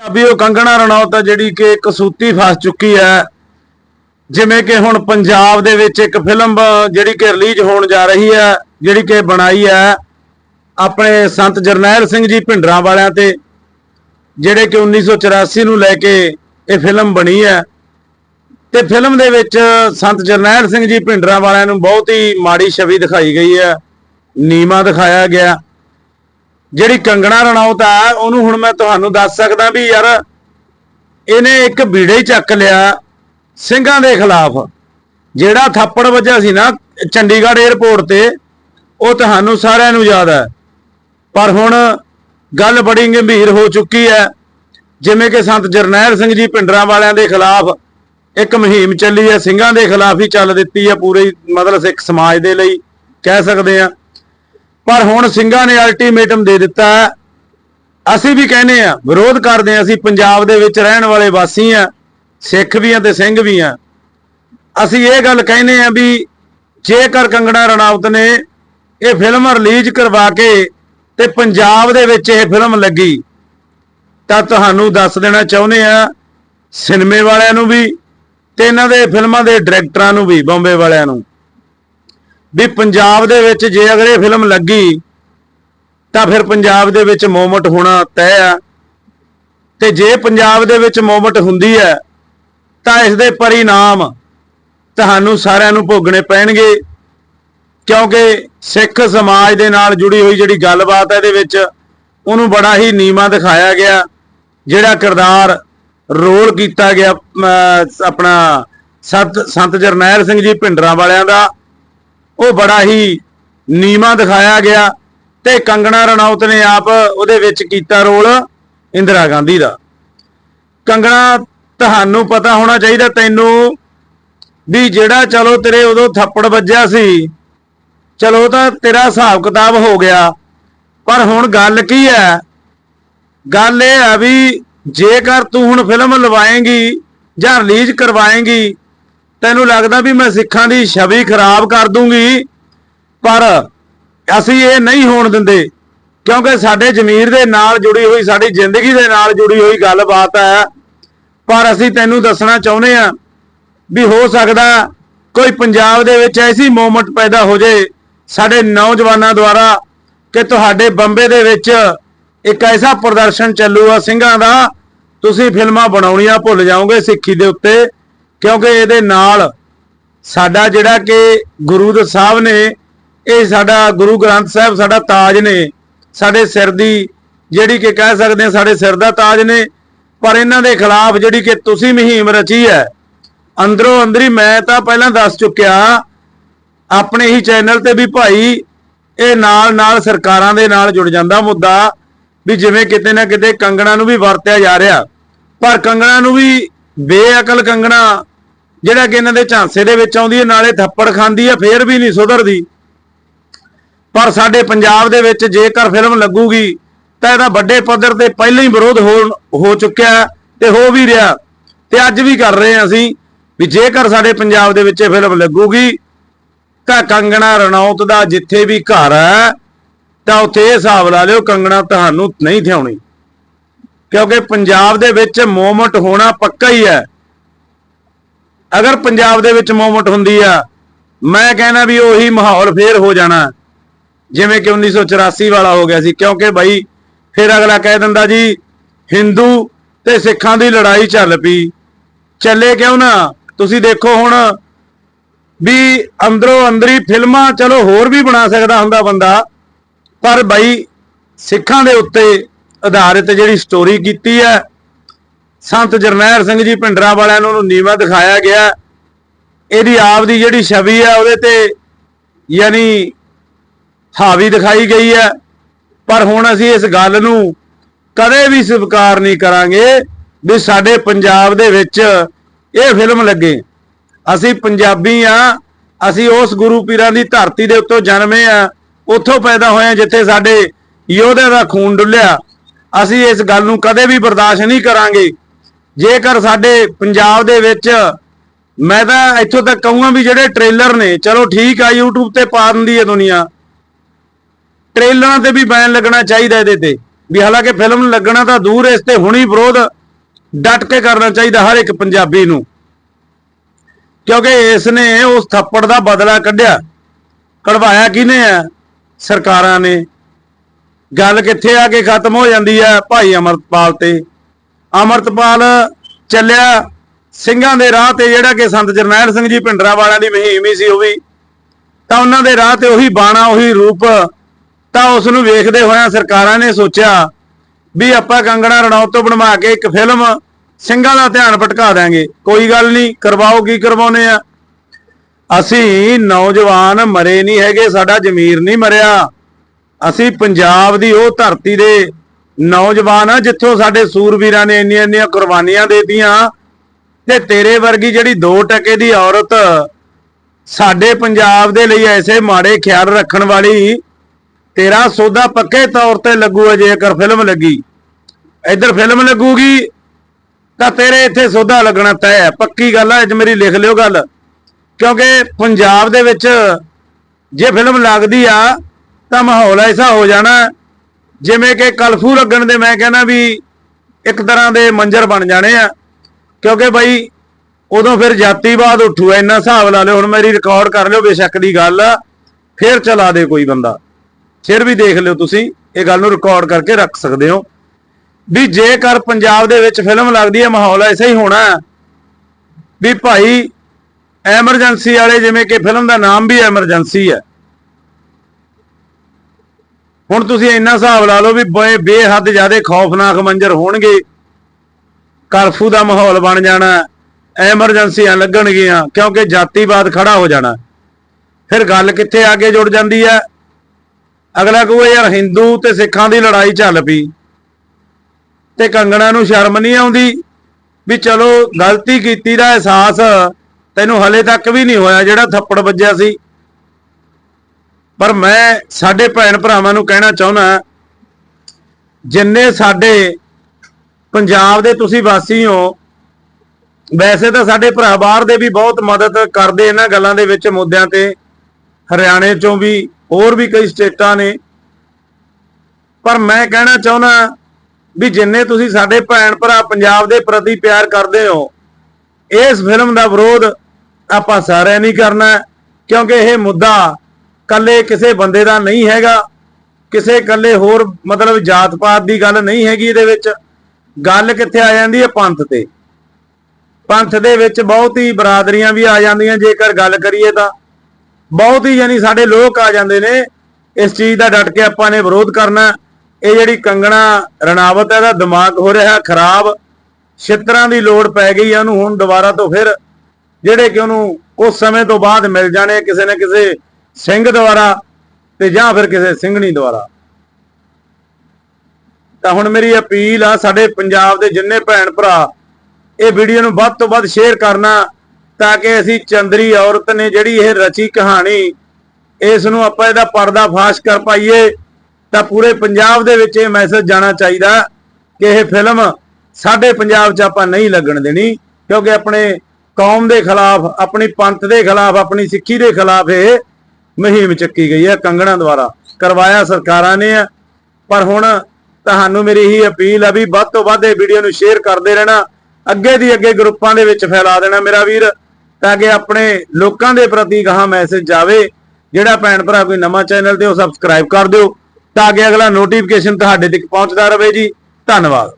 ਪੰਜਾਬੀ ਉਹ ਕੰਗਣਾ ਰਣੌਤ ਆ ਜਿਹੜੀ ਕਿ ਕਸੂਤੀ ਫਸ ਚੁੱਕੀ ਹੈ। ਜਿਵੇਂ ਕਿ ਹੁਣ ਪੰਜਾਬ ਦੇ ਵਿੱਚ ਇੱਕ ਫਿਲਮ ਜਿਹੜੀ ਕਿ ਰਿਲੀਜ਼ ਹੋਣ ਜਾ ਰਹੀ ਹੈ, ਜਿਹੜੀ ਕਿ ਬਣਾਈ ਹੈ ਆਪਣੇ ਸੰਤ ਜਰਨੈਲ ਸਿੰਘ ਜੀ ਭਿੰਡਰਾਂ ਵਾਲਿਆਂ ਤੇ, ਜਿਹੜੇ ਕਿ 1984 ਨੂੰ ਲੈ ਕੇ ਇਹ ਫਿਲਮ ਬਣੀ ਹੈ। ਤੇ ਫਿਲਮ ਦੇ ਵਿੱਚ ਸੰਤ ਜਰਨੈਲ ਸਿੰਘ ਜੀ ਭਿੰਡਰਾਂ ਵਾਲਿਆਂ ਨੂੰ ਬਹੁਤ ਹੀ ਮਾੜੀ ਛਵੀ ਦਿਖਾਈ ਗਈ ਹੈ। ਨੀਮਾ ਦਿਖਾਇਆ ਗਿਆ। ਜਿਹੜੀ ਕੰਗਣਾ ਰਣੌਤ ਆ, ਉਹਨੂੰ ਹੁਣ ਮੈਂ ਤੁਹਾਨੂੰ ਦੱਸ ਸਕਦਾ ਵੀ ਯਾਰ ਇਹਨੇ ਇੱਕ ਬੀੜੇ ਹੀ ਚੱਕ ਲਿਆ ਸਿੰਘਾਂ ਦੇ ਖਿਲਾਫ। ਜਿਹੜਾ ਥੱਪੜ ਵੱਜਿਆ ਸੀ ਨਾ ਚੰਡੀਗੜ੍ਹ 에ਅਰਪੋਰਟ ਤੇ, ਉਹ ਤੁਹਾਨੂੰ ਸਾਰਿਆਂ ਨੂੰ ਯਾਦ ਹੈ। ਪਰ ਹੁਣ ਗੱਲ ਬੜੀ ਗੰਭੀਰ ਹੋ ਚੁੱਕੀ ਹੈ। ਜਿਵੇਂ ਕਿ ਸੰਤ ਜਰਨੈਲ ਸਿੰਘ ਜੀ ਪਿੰਡਰਾਂ ਵਾਲਿਆਂ ਦੇ ਖਿਲਾਫ ਇੱਕ ਮੁਹਿੰਮ ਚੱਲੀ ਹੈ, ਸਿੰਘਾਂ ਦੇ ਖਿਲਾਫ ਹੀ ਚੱਲ ਦਿੱਤੀ ਹੈ ਪੂਰੇ ਮਤਲਬ ਸਿੱਖ ਸਮਾਜ ਦੇ ਲਈ, ਕਹਿ ਸਕਦੇ ਆ ਪਰ ਹੁਣ ਸਿੰਘਾਂ ਨੇ ਅਲਟੀਮੇਟਮ ਦੇ ਦਿੱਤਾ ਅਸੀਂ ਵੀ ਕਹਿੰਦੇ ਆ ਵਿਰੋਧ ਕਰਦੇ ਆ ਅਸੀਂ ਪੰਜਾਬ ਦੇ ਵਿੱਚ ਰਹਿਣ ਵਾਲੇ ਵਾਸੀ ਆ ਸਿੱਖ ਵੀ ਆ ਤੇ ਸਿੰਘ ਵੀ ਆ ਅਸੀਂ ਇਹ ਗੱਲ ਕਹਿੰਦੇ ਆ ਵੀ ਜੇਕਰ ਕੰਗਣਾ ਰਣਾਵਤ ਨੇ ਇਹ ਫਿਲਮ ਰਿਲੀਜ਼ ਕਰਵਾ ਕੇ ਤੇ ਪੰਜਾਬ ਦੇ ਵਿੱਚ ਇਹ ਫਿਲਮ ਲੱਗੀ, ਤਾਂ ਤੁਹਾਨੂੰ ਦੱਸ ਦੇਣਾ ਚਾਹੁੰਦੇ ਆ ਸਿਨੇਮੇ ਵਾਲਿਆਂ ਨੂੰ ਵੀ ਤੇ ਇਹਨਾਂ ਦੇ ਫਿਲਮਾਂ ਦੇ ਡਾਇਰੈਕਟਰਾਂ ਨੂੰ ਵੀ, ਬੰਬੇ ਵਾਲਿਆਂ ਨੂੰ। ਵੀ ਪੰਜਾਬ ਦੇ ਵਿੱਚ ਜੇ ਅਗਰ ਇਹ ਫਿਲਮ ਲੱਗੀ ਤਾਂ ਫਿਰ ਪੰਜਾਬ ਦੇ ਵਿੱਚ ਮੂਵਮੈਂਟ ਹੋਣਾ ਤੈਅ ਆ। ਤੇ ਜੇ ਪੰਜਾਬ ਦੇ ਵਿੱਚ ਮੂਵਮੈਂਟ ਹੁੰਦੀ ਹੈ ਤਾਂ ਇਸ ਦੇ ਪਰਿਣਾਮ ਤੁਹਾਨੂੰ ਸਾਰਿਆਂ ਨੂੰ ਭੋਗਣੇ ਪੈਣਗੇ ਕਿਉਂਕਿ ਸਿੱਖ ਸਮਾਜ ਦੇ ਨਾਲ ਜੁੜੀ ਹੋਈ ਜਿਹੜੀ ਗੱਲਬਾਤ ਹੈ ਇਹਦੇ ਵਿੱਚ ਉਹਨੂੰ ਬੜਾ ਹੀ ਨੀਮਾ ਦਿਖਾਇਆ ਗਿਆ ਜਿਹੜਾ ਕਿਰਦਾਰ ਰੋਲ ਕੀਤਾ ਗਿਆ ਅਮ, ਆਪਣਾ ਸੰਤ ਸੰਤ ਜਰਨੈਲ ਸਿੰਘ ਜੀ ਭਿੰਡਰਾਂ ਵਾਲਿਆਂ ਦਾ। ਉਹ ਬੜਾ ਹੀ ਨੀਮਾ ਦਿਖਾਇਆ ਗਿਆ ਤੇ ਕੰਗਣਾ ਰਣੌਤ ਨੇ ਆਪ ਉਹਦੇ ਵਿੱਚ ਕੀਤਾ ਰੋਲ ਇੰਦਰਾ ਗਾਂਧੀ ਦਾ। ਕੰਗਣਾ, ਤੁਹਾਨੂੰ ਪਤਾ ਹੋਣਾ ਚਾਹੀਦਾ ਤੈਨੂੰ ਵੀ ਜਿਹੜਾ ਚਲੋ ਤੇਰੇ ਉਦੋਂ ਥੱਪੜ ਵੱਜਿਆ ਸੀ, ਚਲੋ ਤਾਂ ਤੇਰਾ ਹਿਸਾਬ ਕਿਤਾਬ ਹੋ ਗਿਆ। ਪਰ ਹੁਣ ਗੱਲ ਕੀ ਹੈ? ਗੱਲ ਇਹ ਆ ਵੀ ਜੇਕਰ ਤੂੰ ਹੁਣ ਫਿਲਮ ਲਵਾਏਂਗੀ ਜਾਂ ਰਿਲੀਜ਼ ਕਰਵਾਏਂਗੀ ਤੈਨੂੰ ਲੱਗਦਾ ਵੀ ਮੈਂ ਸਿੱਖਾਂ ਦੀ ਛਵੀ ਖਰਾਬ ਕਰ ਦੂੰਗੀ? ਪਰ ਅਸੀਂ ਇਹ ਨਹੀਂ ਹੋਣ ਦਿੰਦੇ, ਕਿਉਂਕਿ ਸਾਡੇ ਜ਼ਮੀਰ ਦੇ ਨਾਲ ਜੁੜੀ ਹੋਈ, ਸਾਡੀ ਜ਼ਿੰਦਗੀ ਦੇ ਨਾਲ ਜੁੜੀ ਹੋਈ ਗੱਲਬਾਤ ਹੈ। ਪਰ ਅਸੀਂ ਤੈਨੂੰ ਦੱਸਣਾ ਚਾਹੁੰਦੇ ਆ ਵੀ ਹੋ ਸਕਦਾ ਕੋਈ ਪੰਜਾਬ ਦੇ ਵਿੱਚ ਐਸੀ ਮੂਵਮੈਂਟ ਪੈਦਾ ਹੋ ਜੇ, ਸਾਡੇ ਨੌਜਵਾਨਾਂ ਦੁਆਰਾ ਕਿ ਤੁਹਾਡੇ ਬੰਬੇ ਦੇ ਵਿੱਚ ਇੱਕ ਐਸਾ ਪ੍ਰਦਰਸ਼ਨ ਚੱਲੂਗਾ ਸਿੰਘਾਂ ਦਾ, ਤੁਸੀਂ ਫਿਲਮਾਂ ਬਣਾਉਣੀਆਂ ਭੁੱਲ ਜਾਓਗੇ ਸਿੱਖੀ ਦੇ ਉੱਤੇ। ਕਿਉਂਕਿ ਇਹਦੇ ਨਾਲ ਸਾਡਾ ਜਿਹੜਾ ਕਿ ਗੁਰੂ ਦੇ ਸਾਹਿਬ ਨੇ, ਇਹ ਸਾਡਾ ਗੁਰੂ ਗ੍ਰੰਥ ਸਾਹਿਬ ਸਾਡਾ ਤਾਜ ਨੇ, ਸਾਡੇ ਸਿਰ ਦੀ ਜਿਹੜੀ ਕਿ ਕਹਿ ਸਕਦੇ ਹਾਂ ਸਾਡੇ ਸਿਰ ਦਾ ਤਾਜ ਨੇ, ਪਰ ਇਹਨਾਂ ਦੇ ਖਿਲਾਫ ਜਿਹੜੀ ਕਿ ਤੁਸੀਂ ਮੁਹਿੰਮ ਰਚੀ ਹੈ, ਅੰਦਰੋਂ ਅੰਦਰੀ ਮੈਂ ਤਾਂ ਪਹਿਲਾਂ ਦੱਸ ਚੁੱਕਿਆ, ਆਪਣੇ ਹੀ ਚੈਨਲ ਤੇ ਵੀ ਭਾਈ ਇਹ ਨਾਲ ਨਾਲ ਸਰਕਾਰਾਂ ਦੇ ਨਾਲ ਜੁੜ ਜਾਂਦਾ ਮੁੱਦਾ, ਵੀ ਜਿਵੇਂ ਕਿਤੇ ਨਾ ਕਿਤੇ ਕੰਗਣਾ ਨੂੰ ਵੀ ਵਰਤਿਆ ਜਾ ਰਿਹਾ, ਪਰ ਕੰਗਣਾ ਨੂੰ ਵੀ ਬੇਅਕਲ ਕੰਗਣਾ ਜਿਹੜਾ ਕਿ ਇਹਨਾਂ ਦੇ ਝਾਂਸੇ ਦੇ ਵਿੱਚ ਆਉਂਦੀ ਹੈ, ਨਾਲੇ ਥੱਪੜ ਖਾਂਦੀ ਹੈ ਫੇਰ ਵੀ ਨਹੀਂ ਸੁਧਰਦੀ। ਪਰ ਸਾਡੇ ਪੰਜਾਬ ਦੇ ਵਿੱਚ ਜੇਕਰ ਫਿਲਮ ਲੱਗੂਗੀ, ਤਾਂ ਇਹਦਾ ਵੱਡੇ ਪੱਧਰ ਤੇ ਪਹਿਲਾਂ ਹੀ ਵਿਰੋਧ ਹੋ ਹੋ ਚੁੱਕਿਆ ਤੇ ਹੋ ਵੀ ਰਿਹਾ। ਤੇ ਅੱਜ ਵੀ ਕਰ ਰਹੇ ਹਾਂ ਅਸੀਂ ਵੀ ਜੇਕਰ ਸਾਡੇ ਪੰਜਾਬ ਦੇ ਵਿੱਚ ਇਹ ਫਿਲਮ ਲੱਗੂਗੀ, ਤਾਂ ਕੰਗਣਾ ਰਣੌਤ ਦਾ ਜਿੱਥੇ ਵੀ ਘਰ ਹੈ, ਤਾਂ ਉੱਥੇ ਇਹ ਹਿਸਾਬ ਲਾ ਲਿਓ ਕੰਗਣਾ ਤੁਹਾਨੂੰ ਨਹੀਂ ਥਿਆਉਣੀ। ਕਿਉਂਕਿ ਪੰਜਾਬ ਦੇ ਵਿੱਚ ਮੂਵਮੈਂਟ ਹੋਣਾ ਪੱਕਾ ਹੀ ਹੈ। ਅਗਰ ਪੰਜਾਬ ਦੇ ਵਿੱਚ ਮੂਵਮੈਂਟ ਹੁੰਦੀ ਆ, ਮੈਂ ਕਹਿੰਦਾ ਵੀ ਉਹੀ ਮਾਹੌਲ ਫੇਰ ਹੋ ਜਾਣਾ। ਜਿਵੇਂ ਕਿ 1984 ਵਾਲਾ ਹੋ ਗਿਆ ਸੀ, ਕਿਉਂਕਿ ਬਾਈ ਫਿਰ ਅਗਲਾ ਕਹਿ ਦਿੰਦਾ ਜੀ, ਹਿੰਦੂ ਤੇ ਸਿੱਖਾਂ ਦੀ ਲੜਾਈ ਚੱਲ ਪਈ। ਚੱਲੇ ਕਿਉਂ ਨਾ? ਤੁਸੀਂ ਦੇਖੋ ਹੁਣ ਵੀ ਅੰਦਰੋਂ ਅੰਦਰੀ ਫਿਲਮਾਂ, ਚਲੋ ਹੋਰ ਵੀ ਬਣਾ ਸਕਦਾ ਹੁੰਦਾ ਬੰਦਾ, ਪਰ ਬਾਈ ਸਿੱਖਾਂ ਦੇ ਉੱਤੇ ਆਧਾਰਿਤ ਜਿਹੜੀ ਸਟੋਰੀ ਕੀਤੀ ਹੈ ਸੰਤ ਜਰਨੈਲ ਸਿੰਘ ਜੀ ਭਿੰਡਰਾਂ ਵਾਲਿਆਂ ਨੂੰ ਉਹਨੂੰ ਨੀਵਾ ਦਿਖਾਇਆ ਗਿਆ। ਇਹਦੀ ਆਪ ਦੀ ਜਿਹੜੀ ਛਵੀ ਹੈ ਉਹਦੇ ਤੇ ਯਾਨੀ ਹਾਵੀ ਦਿਖਾਈ ਗਈ ਹੈ ਪਰ ਹੁਣ ਅਸੀਂ ਇਸ ਗੱਲ ਨੂੰ ਕਦੇ ਵੀ ਸਵੀਕਾਰ ਨਹੀਂ ਕਰਾਂਗੇ ਵੀ ਸਾਡੇ ਪੰਜਾਬ ਦੇ ਵਿੱਚ ਇਹ ਫਿਲਮ ਲੱਗੇ। ਅਸੀਂ ਪੰਜਾਬੀ ਆ, ਅਸੀਂ ਉਸ ਗੁਰੂ ਪੀਰਾਂ ਦੀ ਧਰਤੀ ਦੇ ਉੱਤੋਂ ਜਨਮੇ ਆ। ਉੱਥੋਂ ਪੈਦਾ ਹੋਏ ਆ, ਜਿੱਥੇ ਸਾਡੇ ਯੋਧਿਆਂ ਦਾ ਖੂਨ ਡੁੱਲਿਆ। ਅਸੀਂ ਇਸ ਗੱਲ ਨੂੰ ਕਦੇ ਵੀ ਬਰਦਾਸ਼ਤ ਨਹੀਂ ਕਰਾਂਗੇ। ਜੇਕਰ ਸਾਡੇ ਪੰਜਾਬ ਦੇ ਵਿੱਚ ਮੈਂ ਤਾਂ ਇੱਥੋਂ ਤੱਕ ਕਹੂੰਗਾ ਵੀ ਜਿਹੜੇ ਟ੍ਰੇਲਰ ਨੇ, ਚਲੋ ਠੀਕ ਆ, YouTube ਤੇ ਪਾ ਦਿੰਦੀ ਹੈ ਦੁਨੀਆ। ਟ੍ਰੇਲਰਾਂ ਤੇ ਵੀ ਬੈਨ ਲੱਗਣਾ ਚਾਹੀਦਾ ਇਹਦੇ ਤੇ। ਵੀ ਹਾਲਾਂਕਿ ਫਿਲਮ ਲੱਗਣਾ ਤਾਂ ਦੂਰ ਇਸ ਤੇ ਹੁਣੀ ਵਿਰੋਧ ਡਟ ਕੇ ਕਰਨਾ ਚਾਹੀਦਾ ਹਰ ਇੱਕ ਪੰਜਾਬੀ ਨੂੰ। ਕਿਉਂਕਿ ਇਸ ਨੇ ਉਸ ਥੱਪੜ ਦਾ ਬਦਲਾ ਕੱਢਿਆ। ਕਢਵਾਇਆ ਕਿਹਨੇ ਆ? ਸਰਕਾਰਾਂ ਨੇ। ਗੱਲ ਕਿੱਥੇ ਆ ਕੇ ਖਤਮ ਹੋ ਜਾਂਦੀ ਹੈ ਭਾਈ ਅਮਰਤਪਾਲ ਤੇ? ਅਮਰਤਪਾਲ ਚੱਲਿਆ ਸਿੰਘਾਂ ਦੇ ਰਾਹ ਤੇ ਜਿਹੜਾ ਕਿ ਸੰਤ ਜਰਨੈਲ ਸਿੰਘ ਜੀ ਭਿੰਡਰਾਂ ਵਾਲਿਆਂ ਦੀ ਮੁਹਿੰਮ ਹੀ ਸੀ ਉਹ ਵੀ, ਤਾਂ ਉਹਨਾਂ ਦੇ ਰਾਹ ਤੇ ਉਹੀ ਬਾਣਾ, ਉਹੀ ਰੂਪ, ਤਾਂ ਉਸ ਨੂੰ ਵੇਖਦੇ ਹੋਇਆਂ ਸਰਕਾਰਾਂ ਨੇ ਸੋਚਿਆ ਵੀ ਆਪਾਂ ਕੰਗਣਾ ਰਣੌਤ ਤੋਂ ਬਣਵਾ ਕੇ ਇੱਕ ਫਿਲਮ ਸਿੰਘਾਂ ਦਾ ਧਿਆਨ ਭਟਕਾ ਦਾਂਗੇ ਕੋਈ ਗੱਲ ਨਹੀਂ, ਕਰਵਾਓ, ਕੀ ਕਰਵਾਉਨੇ ਆ? ਅਸੀਂ ਨੌਜਵਾਨ ਮਰੇ ਨਹੀਂ ਹੈਗੇ, ਸਾਡਾ ਜ਼ਮੀਰ ਨਹੀਂ ਮਰਿਆ। ਅਸੀਂ ਪੰਜਾਬ ਦੀ ਉਹ ਧਰਤੀ ਦੇ ਨੌਜਵਾਨ ਆ, ਜਿੱਥੋਂ ਸਾਡੇ ਸੂਰਵੀਰਾਂ ਨੇ ਇੰਨੀਆਂ ਇੰਨੀਆਂ ਕੁਰਬਾਨੀਆਂ ਦੇਤੀਆਂ ਤੇ ਤੇਰੇ ਵਰਗੀ ਜਿਹੜੀ 2 ਟਕੇ ਦੀ ਔਰਤ ਸਾਡੇ ਪੰਜਾਬ ਦੇ ਲਈ ਐਸੇ ਮਾੜੇ ਖਿਆਲ ਰੱਖਣ ਵਾਲੀ, ਤੇਰਾ ਸੌਦਾ ਪੱਕੇ ਤੌਰ ਤੇ ਲੱਗੂ ਜੇਕਰ ਫਿਲਮ ਲੱਗੀ। ਇੱਧਰ ਫਿਲਮ ਲੱਗੂਗੀ ਤਾਂ ਤੇਰੇ ਇੱਥੇ ਸੌਦਾ ਲੱਗਣਾ ਤੈਅ ਹੈ। ਪੱਕੀ ਗੱਲ ਹੈ ਅੱਜ ਮੇਰੀ ਲਿਖ ਲਿਓ ਗੱਲ। ਕਿਉਂਕਿ ਪੰਜਾਬ ਦੇ ਵਿੱਚ ਜੇ ਫਿਲਮ ਲੱਗਦੀ ਆ ਤਾਂ ਮਾਹੌਲ ਐਸਾ ਹੋ ਜਾਣਾ ਜਿਵੇਂ ਕਿ ਕਲਫੂ ਲੱਗਣ ਦੇ ਮੈਂ ਕਹਿੰਦਾ ਵੀ ਇੱਕ ਤਰ੍ਹਾਂ ਦੇ ਮੰਜ਼ਰ ਬਣ ਜਾਣੇ ਆ। ਕਿਉਂਕਿ ਬਈ ਉਦੋਂ ਫਿਰ ਜਾਤੀਵਾਦ ਉੱਠੂ ਇੰਨਾ ਹਿਸਾਬ ਲਾ ਲਿਓ, ਹੁਣ ਮੇਰੀ ਰਿਕਾਰਡ ਕਰ ਲਿਓ, ਬੇਸ਼ੱਕ ਦੀ ਗੱਲ ਆ, ਫਿਰ ਚਲਾ ਦੇ ਕੋਈ ਬੰਦਾ। ਫਿਰ ਵੀ ਦੇਖ ਲਿਓ ਤੁਸੀਂ, ਇਹ ਗੱਲ ਨੂੰ ਰਿਕਾਰਡ ਕਰਕੇ ਰੱਖ ਸਕਦੇ ਹੋ। ਵੀ ਜੇਕਰ ਪੰਜਾਬ ਦੇ ਵਿੱਚ ਫਿਲਮ ਲੱਗਦੀ ਹੈ ਮਾਹੌਲ ਐਸਾ ਹੀ ਹੋਣਾ ਵੀ ਭਾਈ ਐਮਰਜੈਂਸੀ ਵਾਲੇ ਜਿਵੇਂ ਕਿ ਫਿਲਮ ਦਾ ਨਾਮ ਵੀ ਐਮਰਜੈਂਸੀ ਹੈ ਹੁਣ ਤੁਸੀਂ ਇੰਨਾ ਹਿਸਾਬ ਲਾ ਲਓ ਵੀ ਬੇ- ਬੇਹੱਦ ਜ਼ਿਆਦਾ ਖੌਫਨਾਕ ਮੰਜ਼ਰ ਹੋਣਗੇ। ਕਰਫਿਊ ਦਾ ਮਾਹੌਲ ਬਣ ਜਾਣਾ, ਐਮਰਜੈਂਸੀਆਂ ਲੱਗਣਗੀਆਂ, ਕਿਉਂਕਿ ਜਾਤੀਵਾਦ ਖੜਾ ਹੋ ਜਾਣਾ। ਫਿਰ ਗੱਲ ਕਿੱਥੇ ਆ ਕੇ ਜੁੜ ਜਾਂਦੀ ਹੈ? ਅਗਲਾ ਕਹੂਗਾ, ਯਾਰ ਹਿੰਦੂ ਤੇ ਸਿੱਖਾਂ ਦੀ ਲੜਾਈ ਚੱਲ ਪਈ ਤੇ ਕੰਗਣਾ ਨੂੰ ਸ਼ਰਮ ਨਹੀਂ ਆਉਂਦੀ ਵੀ ਚਲੋ ਗਲਤੀ ਕੀਤੀ ਦਾ ਅਹਿਸਾਸ ਤੈਨੂੰ ਹਲੇ ਤੱਕ ਵੀ ਨਹੀਂ ਹੋਇਆ ਜਿਹੜਾ ਥੱਪੜ ਵੱਜਿਆ ਸੀ। ਪਰ ਮੈਂ ਸਾਡੇ ਭੈਣ ਭਰਾਵਾਂ ਨੂੰ ਕਹਿਣਾ ਚਾਹੁੰਦਾ ਜਿੰਨੇ ਸਾਡੇ ਪੰਜਾਬ ਦੇ ਤੁਸੀਂ ਵਾਸੀ ਹੋ, ਵੈਸੇ ਤਾਂ ਸਾਡੇ ਭਰਾ ਬਾਹਰ ਦੇ ਵੀ ਬਹੁਤ ਮਦਦ ਕਰਦੇ ਇਹਨਾਂ ਗੱਲਾਂ ਦੇ ਵਿੱਚ ਮੁੱਦਿਆਂ ਤੇ, ਹਰਿਆਣੇ ਚੋਂ ਵੀ, ਹੋਰ ਵੀ ਕਈ ਸਟੇਟਾਂ ਨੇ। ਪਰ ਮੈਂ ਕਹਿਣਾ ਚਾਹੁੰਦਾ ਵੀ ਜਿੰਨੇ ਤੁਸੀਂ ਸਾਡੇ ਭੈਣ ਭਰਾ ਪੰਜਾਬ ਦੇ ਪ੍ਰਤੀ ਪਿਆਰ ਕਰਦੇ ਹੋ, ਇਸ ਫਿਲਮ ਦਾ ਵਿਰੋਧ ਆਪਾਂ ਸਾਰਿਆਂ ਨਹੀਂ ਕਰਨਾ ਕਿਉਂਕਿ ਇਹ ਮੁੱਦਾ ਕੱਲੇ ਕਿਸੇ ਬੰਦੇ ਦਾ ਨਹੀਂ ਹੈਗਾ, ਕਿਸੇ ਕੱਲੇ ਹੋਰ ਮਤਲਬ ਜਾਤ ਪਾਤ ਦੀ ਗੱਲ ਨਹੀਂ ਹੈਗੀ ਇਹਦੇ ਵਿੱਚ। ਗੱਲ ਕਿੱਥੇ ਆ ਜਾਂਦੀ ਹੈ? ਪੰਥ ਤੇ। ਪੰਥ ਦੇ ਵਿੱਚ ਬਹੁਤ ਹੀ ਬਰਾਦਰੀਆਂ ਵੀ ਆ ਜਾਂਦੀਆਂ, ਜੇਕਰ ਗੱਲ ਕਰੀਏ ਤਾਂ। ਬਹੁਤ ਹੀ ਯਾਨੀ ਸਾਡੇ ਲੋਕ ਆ ਜਾਂਦੇ ਨੇ, ਇਸ ਚੀਜ਼ ਦਾ ਡਟ ਕੇ ਆਪਾਂ ਨੇ ਵਿਰੋਧ ਕਰਨਾ। ਇਹ ਜਿਹੜੀ ਕੰਗਣਾ ਰਣਾਵਤ ਹੈ ਦਾ ਦਿਮਾਗ ਹੋ ਰਿਹਾ ਖਰਾਬ। ਛਿੱਤਰਾਂ ਦੀ ਲੋੜ ਪੈ ਗਈ ਆ ਉਹਨੂੰ ਹੁਣ ਦੁਬਾਰਾ ਤੋਂ ਫਿਰ, ਜਿਹੜੇ ਕਿ ਉਹਨੂੰ ਉਸ ਸਮੇਂ ਤੋਂ ਬਾਅਦ ਮਿਲ ਜਾਣੇ, ਕਿਸੇ ਨਾ ਕਿਸੇ ਸਿੰਘ ਦੁਆਰਾ ਤੇ ਜਾਂ ਫਿਰ ਕਿਸੇ ਸਿੰਘਣੀ ਦੁਆਰਾ। ਤਾਂ ਹੁਣ ਮੇਰੀ ਅਪੀਲ ਆ, ਸਾਡੇ ਪੰਜਾਬ ਦੇ ਜਿੰਨੇ ਭੈਣ ਭਰਾ, ਇਹ ਵੀਡੀਓ ਨੂੰ ਵੱਧ ਤੋਂ ਵੱਧ ਸ਼ੇਅਰ ਕਰਨਾ ਤਾਂ ਕਿ ਅਸੀਂ ਚੰਦਰੀ ਔਰਤ ਨੇ ਜਿਹੜੀ ਇਹ ਰਚੀ ਕਹਾਣੀ, ਇਸ ਨੂੰ ਆਪਾਂ ਇਹਦਾ ਪਰਦਾ ਫਾਸ਼ ਕਰ ਪਾਈਏ, ਤਾਂ ਪੂਰੇ ਪੰਜਾਬ ਦੇ ਵਿੱਚ ਇਹ ਮੈਸੇਜ ਜਾਣਾ ਚਾਹੀਦਾ ਕਿ ਇਹ ਫਿਲਮ ਸਾਡੇ ਪੰਜਾਬ 'ਚ ਆਪਾਂ ਨਹੀਂ ਲੱਗਣ ਦੇਣੀ, ਕਿਉਂਕਿ ਆਪਣੇ ਕੌਮ ਦੇ ਖਿਲਾਫ, ਆਪਣੀ ਪੰਥ ਦੇ ਖਿਲਾਫ, ਆਪਣੀ ਸਿੱਖੀ ਦੇ ਖਿਲਾਫ ਇਹ ਮੁਹਿੰਮ ਚੱਕੀ ਗਈ ਹੈ ਕੰਗਣਾ ਦੁਆਰਾ। ਕਰਵਾਇਆ ਸਰਕਾਰਾਂ ਨੇ। ਪਰ ਹੁਣ ਤੁਹਾਨੂੰ ਮੇਰੀ ਇਹੀ ਅਪੀਲ ਆ ਵੀ ਵੱਧ ਤੋਂ ਵੱਧ ਇਹ ਵੀਡੀਓ ਨੂੰ ਸ਼ੇਅਰ ਕਰਦੇ ਰਹਿਣਾ। ਅੱਗੇ ਦੀ ਅੱਗੇ ਗਰੁੱਪਾਂ ਦੇ ਵਿੱਚ ਫੈਲਾ ਦੇਣਾ ਮੇਰਾ ਵੀਰ, ਤਾਂ ਕਿ ਆਪਣੇ ਲੋਕਾਂ ਦੇ ਪ੍ਰਤੀ ਗਾਹਾਂ ਮੈਸੇਜ ਜਾਵੇ ਜਿਹੜਾ ਭੈਣ ਭਰਾ ਕੋਈ ਨਵਾਂ ਚੈਨਲ ਤੇ ਉਹ ਸਬਸਕ੍ਰਾਈਬ ਕਰ ਦਿਓ, ਤਾਂ ਕਿ ਅਗਲਾ ਨੋਟੀਫਿਕੇਸ਼ਨ ਤੁਹਾਡੇ ਤੱਕ ਪਹੁੰਚਦਾ ਰਹੇ ਜੀ। ਧੰਨਵਾਦ।